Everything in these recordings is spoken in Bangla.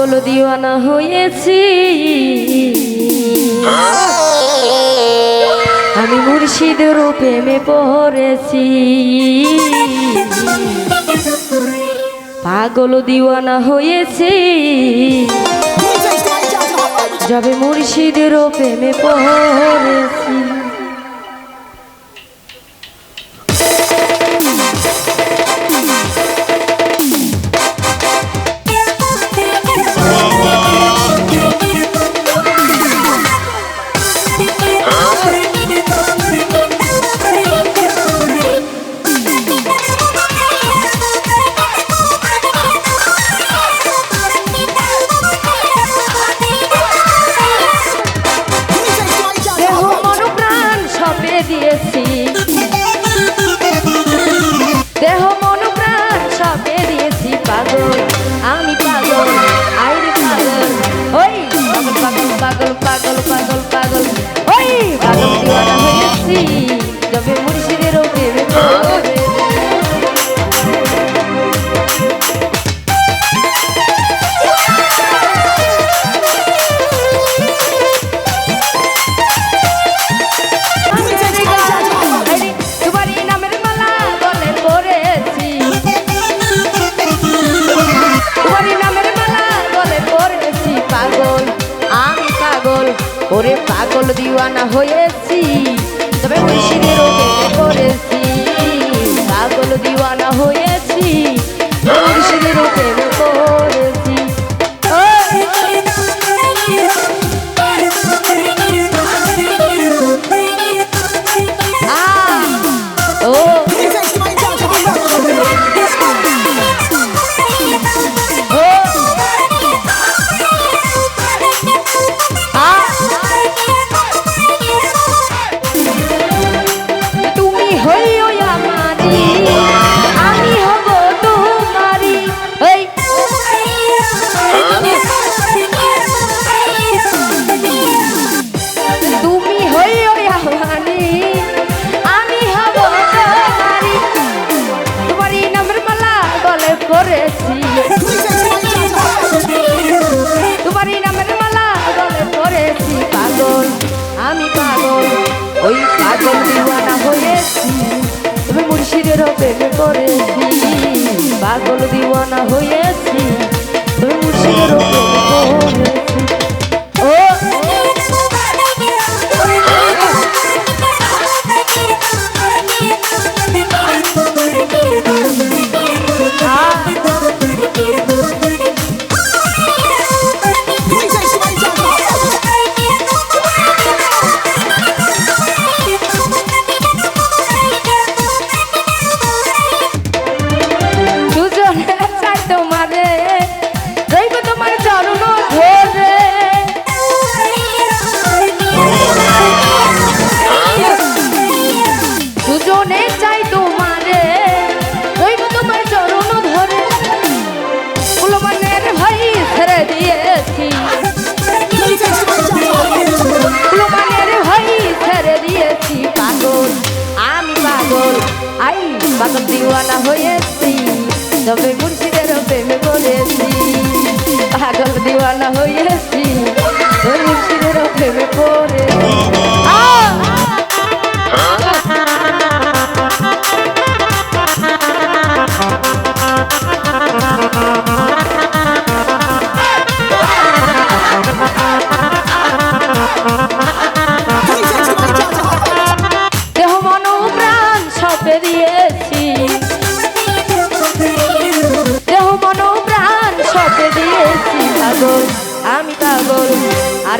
পাগল দিওয়ানা হয়েছি। আমি মুর্শিদের প্রেমে পড়েছি। পাগল দিওয়ানা হয়েছি। যাবে মুর্শিদের প্রেমে পড়েছি। তোমারই নামের মালা গলে পরেছি পাগল। আমি পাগল ওরে পাগল দিওয়ানা হয়েছি। তবে মুর্শিদের প্রেমে পড়েছি পাগল দিওয়ানা হয়েছি। মুর্শিদের প্রেমে পড়েছি পাগল দিওয়ানা হয়েছি মুর্শিদের প্রেমে পড়েছি আই পাগল দিওয়ানা হয়েছি তবে মুর্শিদের প্রেমে পড়েছি। পাগল দিওয়ানা হয়েছি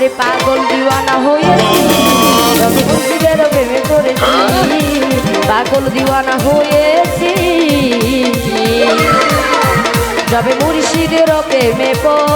আরে পাগল দিওয়ানা হয়েছি প্রেমে করেছি পাগল দিওয়ানা হয়েছি যাবে মুর্শিদের প্রেমে পড়েছি